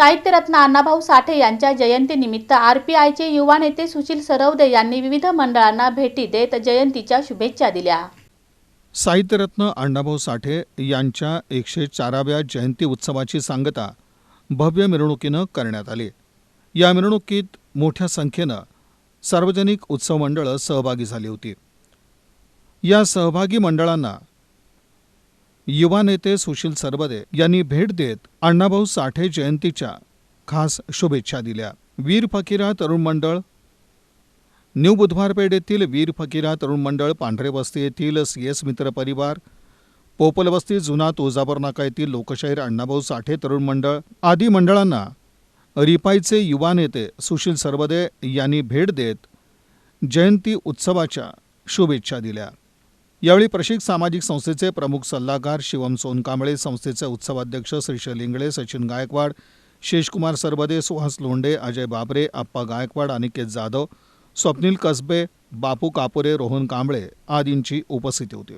साहित्यरत्न अण्णाभाऊ साठे यांच्या जयंतीनिमित्त आर पी आयचे युवा नेते सुशील सरवदे यांनी विविध मंडळांना भेटी देत जयंतीच्या शुभेच्छा दिल्या. साहित्यरत्न अण्णाभाऊ साठे यांच्या एकशे चाराव्या जयंती उत्सवाची सांगता भव्य मिरवणुकीनं करण्यात आली. या मिरवणुकीत मोठ्या संख्येनं सार्वजनिक उत्सव मंडळं सहभागी झाली होती. या सहभागी मंडळांना युवा नेते सुशील सरबदे यांनी भेट देत अण्णाभाऊ साठे जयंतीच्या खास शुभेच्छा दिल्या. वीर फकीरा तरुण मंडळ न्यू बुधवारपेठ येथील वीर फकीरा तरुण मंडळ पांढरे वस्ती येथील सी एस मित्र परिवार पोपलवस्ती जुना तुळजापूर नाका येथील लोकशाहीर अण्णाभाऊ साठे तरुण मंडळ आदी मंडळांना रिपाईचे युवा नेते सुशील सरवदे यांनी भेट देत जयंती उत्सवाच्या शुभेच्छा दिल्या. यावेळी प्रशिक सामाजिक संस्थेचे प्रमुख सल्लागार शिवम सोनकांबळे संस्थेचे उत्सवाध्यक्ष श्रीशैल इंगळे सचिन गायकवाड शेषकुमार सरबदे सुहास लोंडे अजय बाबरे आप्पा गायकवाड अनिकेत जाधव स्वप्नील कसबे बापू कापुरे रोहन कांबळे आदींची उपस्थिती होती.